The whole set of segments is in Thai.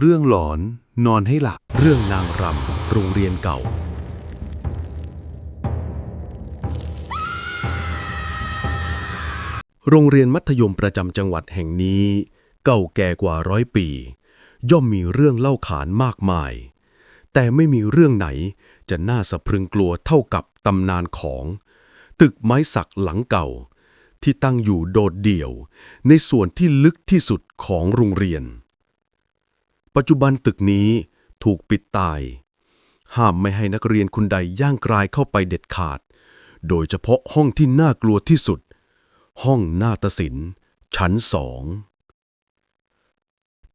เรื่องหลอนนอนให้หลับ เรื่องนางรำโรงเรียนเก่า โรงเรียนมัธยมประจำจังหวัดแห่งนี้ เก่าแก่กว่าร้อยปี ย่อมมีเรื่องเล่าขานมากมาย แต่ไม่มีเรื่องไหนจะน่าสะพรึงกลัวเท่ากับตำนานของ ตึกไม้สักหลังเก่า ที่ตั้งอยู่โดดเดี่ยว ในส่วนที่ลึกที่สุดของโรงเรียน ปัจจุบันตึกนี้ถูกปิดตาย ห้ามไม่ให้นักเรียนคนใดย่างกรายเข้าไปเด็ดขาด โดยเฉพาะห้องที่น่ากลัวที่สุด ห้องนาฏศิลป์ชั้นสอง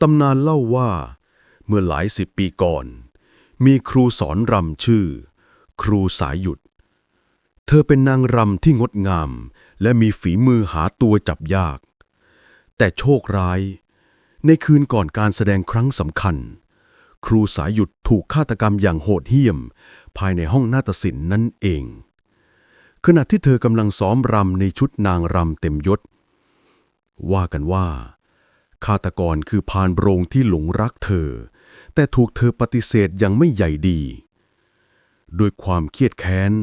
ตำนานเล่าว่า เมื่อหลายสิบปีก่อน มีครูสอนรำชื่อ ครูสายหยุด เธอเป็นนางรำที่งดงาม และมีฝีมือหาตัวจับยาก แต่โชคร้าย ในคืนก่อนการแสดงครั้งสำคัญ ครูสายหยุดถูกฆาตกรรมอย่างโหดเหี้ยม ภายในห้องนาฏศิลป์นั่นเอง ขณะที่เธอกำลังซ้อมรำในชุดนางรำเต็มยศ ว่ากันว่า ฆาตกรคือพานโรงที่หลงรักเธอ แต่ถูกเธอปฏิเสธอย่างไม่ใหญ่ดีด้วยความเครียดแค้น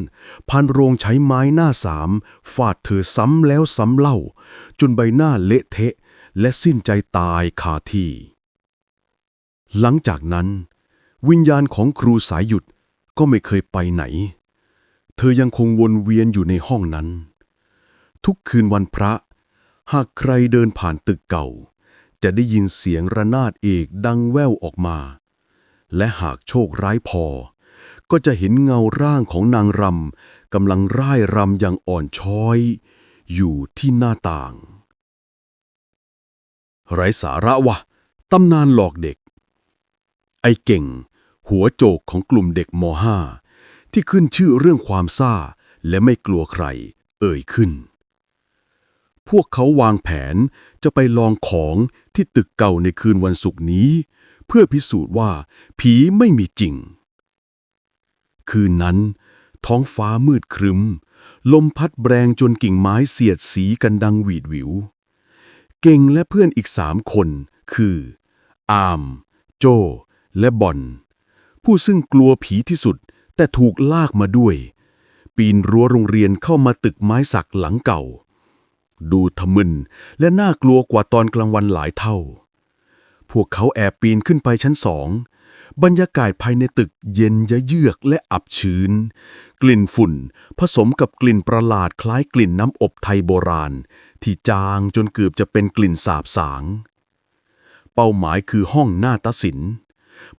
พานโรงใช้ไม้หน้าสาม ฟาดเธอซ้ำแล้วซ้ำเล่า จนใบหน้าเละเทะ และสิ้นใจตายคาที่ หลังจากนั้น วิญญาณของครูสายหยุดก็ไม่เคยไปไหน เธอยังคงวนเวียนอยู่ในห้องนั้น ทุกคืนวันพระ หากใครเดินผ่านตึกเก่า จะได้ยินเสียงระนาดเอกดังแว่วออกมา และหากโชคร้ายพอ ก็จะเห็นเงาร่างของนางรำกำลังร่ายรำอย่างอ่อนช้อย อยู่ที่หน้าต่าง ไร้สาระวะตำนานหลอกเด็ก ไอ้เก่ง หัวโจกของกลุ่มเด็กม .5 ที่ขึ้นชื่อเรื่องความซ่า และไม่กลัวใคร เอ่ยขึ้น พวกเขาวางแผนจะไปลองของที่ตึกเก่าในคืนวันศุกร์นี้ เพื่อพิสูจน์ว่าผีไม่มีจริง คืนนั้น ท้องฟ้ามืดครึ้ม ลมพัดแรงจนกิ่งไม้เสียดสีกันดังหวีดหวิว เก่งและเพื่อนอีกสามคน คือ อามโจ และบอน ผู้ซึ่งกลัวผีที่สุด แต่ถูกลากมาด้วย ปีนรั้วโรงเรียนเข้ามาตึกไม้สักหลังเก่า ดูทะมึนและน่ากลัวกว่าตอนกลางวันหลายเท่า พวกเขาแอบปีนขึ้นไปชั้นสอง บรรยากาศภายในตึกเย็นยะเยือกและอับชื้น กลิ่นฝุ่น ผสมกับกลิ่นประหลาดคล้ายกลิ่นน้ำอบไทยโบราณ ที่จางจนเกือบจะเป็นกลิ่นสาบสาง เป้าหมายคือห้องหน้าตศิลป์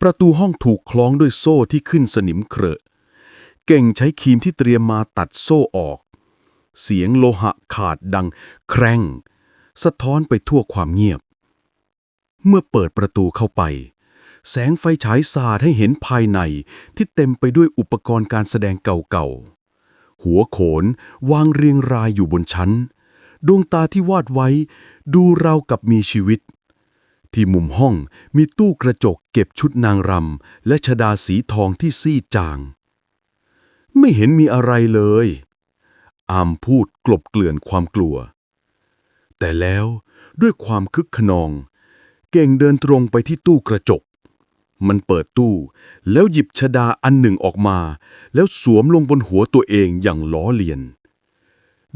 ประตูห้องถูกคล้องด้วยโซ่ที่ขึ้นสนิมเครอะเก่งใช้ครีมที่เตรียมมาตัดโซ่ออก เสียงโลหะขาดดังแคร่ง สะท้อนไปทั่วความเงียบ เมื่อเปิดประตูเข้าไป แสงไฟฉายสาดให้เห็นภายในที่เต็มไปด้วยอุปกรณ์การแสดงเก่าๆ หัวโขนวางเรียงรายอยู่บนชั้น ดวงตาที่วาดไว้ ดูเรากับมีชีวิต ที่มุมห้องมีตู้กระจกเก็บชุดนางรำและชดาสีทองที่ซีจาง ไม่เห็นมีอะไรเลย อามพูดกลบเกลื่อนความกลัว แต่แล้วด้วยความคึกขนอง เก่งเดินตรงไปที่ตู้กระจก มันเปิดตู้ แล้วหยิบชดาอันหนึ่งออกมา แล้วสวมลงบนหัวตัวเองอย่างล้อเลียน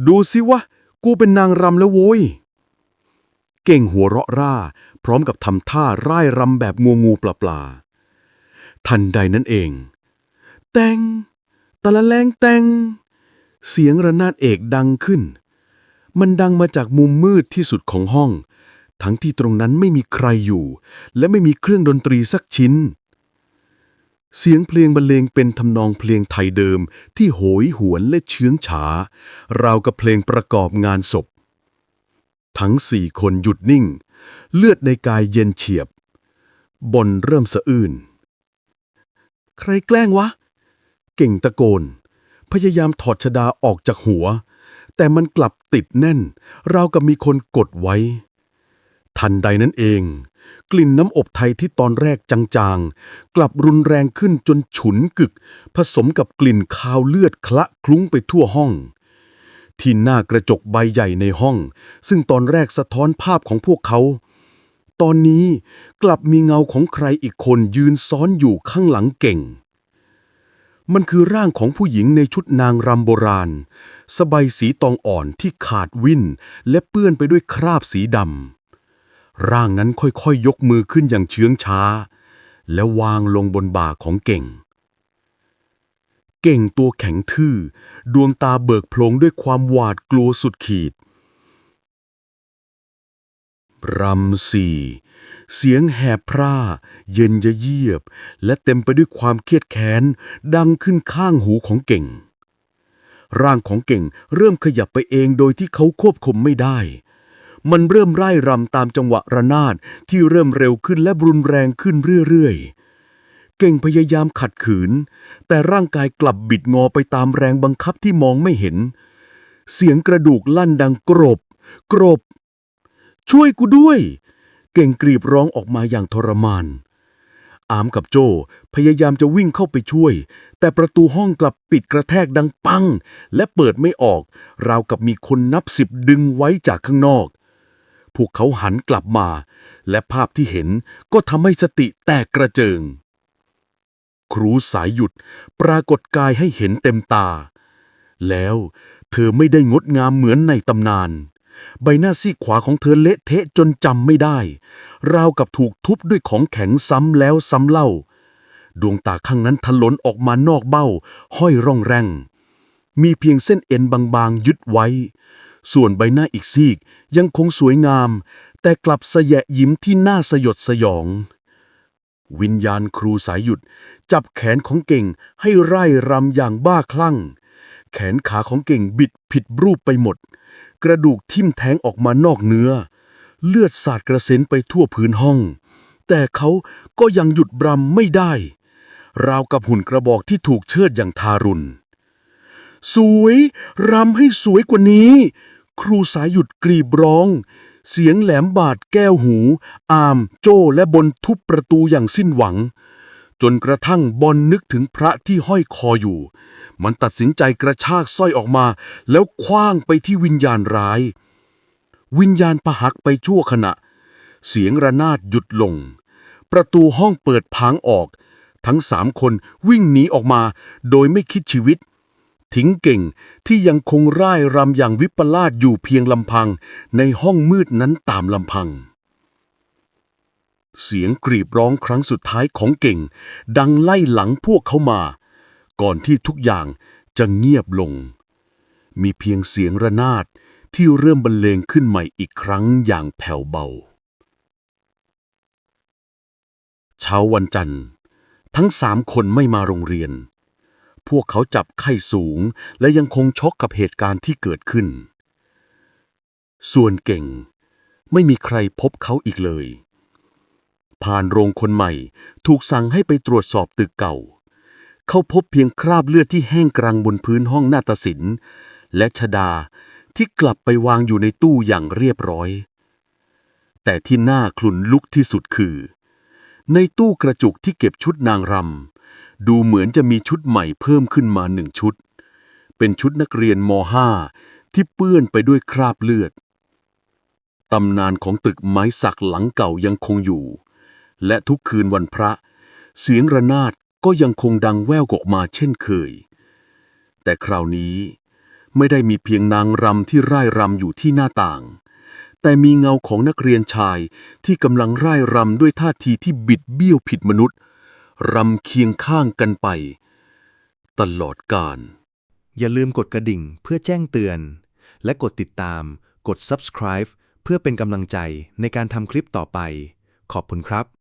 ดูสิวะ กูเป็นนางรำแล้วโว้ย เก่งหัวเราะร่า พร้อมกับทำท่าร่ายรำแบบงูงูปลาปลาทันใดนั้นเอง แตงตะละแลงแตงเสียงระนาดเอกดังขึ้น มันดังมาจากมุมมืดที่สุดของห้อง ทั้งที่ตรงนั้นไม่มีใครอยู่ และไม่มีเครื่องดนตรีสักชิ้น เสียงเพลงบรรเลงเป็นทำนองเพลงไทยเดิมที่โหยหวนและเชื้องฉา ราวกับเพลงประกอบงานศพ ทั้งสี่คนหยุดนิ่ง เลือดในกายเย็นเฉียบ บนเริ่มสะอื้น ใครแกล้งวะ เก่งตะโกน พยายามถอดชดาออกจากหัว แต่มันกลับติดแน่น ราวกับมีคนกดไว้ ทันใดนั้นเอง กลิ่นน้ำอบไทยที่ตอนแรกจางๆ กลับรุนแรงขึ้นจนฉุนกึก ผสมกับกลิ่นคาวเลือดคละคลุ้งไปทั่วห้อง ที่หน้ากระจกใบใหญ่ในห้อง ซึ่งตอนแรกสะท้อนภาพของพวกเขา ตอนนี้กลับมีเงาของใครอีกคนยืนซ้อนอยู่ข้างหลังเก่ง มันคือร่างของผู้หญิงในชุดนางรำโบราณ สบายสีตองอ่อนที่ขาดวิ่นและเปื้อนไปด้วยคราบสีดำ ร่างนั้นค่อยๆยกมือขึ้นอย่างเชื้องช้า และวางลงบนบ่าของเก่ง เก่งตัวแข็งทื่อ ดวงตาเบิกโพลงด้วยความหวาดกลัวสุดขีดรำสี่เสียงแหบพร่า เย็นยะเยียบ และเต็มไปด้วยความเครียดแค้น ดังขึ้นข้างหูของเก่ง ร่างของเก่งเริ่มขยับไปเองโดยที่เขาควบคุมไม่ได้ มันเริ่มไร่รำตามจังหวะระนาดที่เริ่มเร็วขึ้นและรุนแรงขึ้นเรื่อยๆ เก่งพยายามขัดขืน แต่ร่างกายกลับบิดงอไปตามแรงบังคับที่มองไม่เห็น เสียงกระดูกลั่นดังกรบ กรบ ช่วยกูด้วย เก่งกรีบร้องออกมาอย่างทรมานอามกับโจพยายามจะวิ่งเข้าไปช่วย แต่ประตูห้องกลับปิดกระแทกดังปัง และเปิดไม่ออก ราวกับมีคนนับสิบดึงไว้จากข้างนอก พวกเขาหันกลับมา และภาพที่เห็นก็ทำให้สติแตกกระเจิง ครูสายหยุดปรากฏกายให้เห็นเต็มตา แล้วเธอไม่ได้งดงามเหมือนในตำนาน ใบหน้าซีกขวาของเธอเละเทะจนจำไม่ได้ ราวกับถูกทุบด้วยของแข็งซ้ำแล้วซ้ำเล่า ดวงตาข้างนั้นทะลนออกมานอกเบ้า ห้อยร่องแรง มีเพียงเส้นเอ็นบางๆยึดไว้ ส่วนใบหน้าอีกซีกยังคงสวยงาม แต่กลับสยะยิ้มที่น่าสยดสยอง วิญญาณครูสายหยุด จับแขนของเก่งให้ไร่รำอย่างบ้าคลั่ง แขนขาของเก่งบิดผิดรูปไปหมด กระดูกทิ่มแทงออกมานอกเนื้อ เลือดสาดกระเซ็นไปทั่วพื้นห้อง แต่เขาก็ยังหยุดบรำไม่ได้ ราวกับหุ่นกระบอกที่ถูกเชิดอย่างทารุณสวย รำให้สวยกว่านี้ ครูสายหยุดกรีบร้อง เสียงแหลมบาดแก้วหู อาม โจ้และบนทุบประตูอย่างสิ้นหวัง จนกระทั่งบอลนึกถึงพระที่ห้อยคออยู่ มันตัดสินใจกระชากสร้อยออกมา แล้วคว้างไปที่วิญญาณร้าย วิญญาณประหักไปชั่วขณะ เสียงระนาดหยุดลง ประตูห้องเปิดพางออก ทั้งสามคนวิ่งหนีออกมาโดยไม่คิดชีวิต ทิ้งเก่ง ที่ยังคงร่ายรำอย่างวิปลาสอยู่เพียงลำพัง ในห้องมืดนั้นตามลำพัง เสียงกรีบร้องครั้งสุดท้ายของเก่ง ดังไล่หลังพวกเขามา ก่อนที่ทุกอย่างจะเงียบลง มีเพียงเสียงระนาดที่เริ่มบรรเลงขึ้นใหม่อีกครั้งอย่างแผ่วเบา เช้าวันจันทร์ ทั้งสามคนไม่มาโรงเรียน พวกเขาจับไข้สูง และยังคงช็อกกับเหตุการณ์ที่เกิดขึ้น ส่วนเก่ง ไม่มีใครพบเขาอีกเลย ผ่านโรงคนใหม่ถูกสั่งให้ไปตรวจสอบตึกเก่า เขาพบเพียงคราบเลือดที่แห้งกรังบนพื้นห้องนาฏศิลป์และชดาที่กลับไปวางอยู่ในตู้อย่างเรียบร้อย แต่ที่น่าคลุนลุกที่สุดคือ ในตู้กระจุกที่เก็บชุดนางรำ ดูเหมือนจะมีชุดใหม่เพิ่มขึ้นมาหนึ่งชุด เป็นชุดนักเรียนม .5 ที่เปื้อนไปด้วยคราบเลือด ตำนานของตึกไม้สักหลังเก่ายังคงอยู่ และทุกคืนวันพระ เสียงระนาดก็ยังคงดังแว่วออกมาเช่นเคย แต่คราวนี้ไม่ได้มีเพียงนางรำที่ร่ายรำอยู่ที่หน้าต่าง แต่มีเงาของนักเรียนชายที่กำลังร่ายรำด้วยท่าทีที่บิดเบี้ยวผิดมนุษย์ รำเคียงข้างกันไป ตลอดกาลอย่าลืมกดกระดิ่งเพื่อแจ้งเตือน และกดติดตาม กด subscribe เพื่อเป็นกำลังใจในการทำคลิปต่อไป ขอบคุณครับ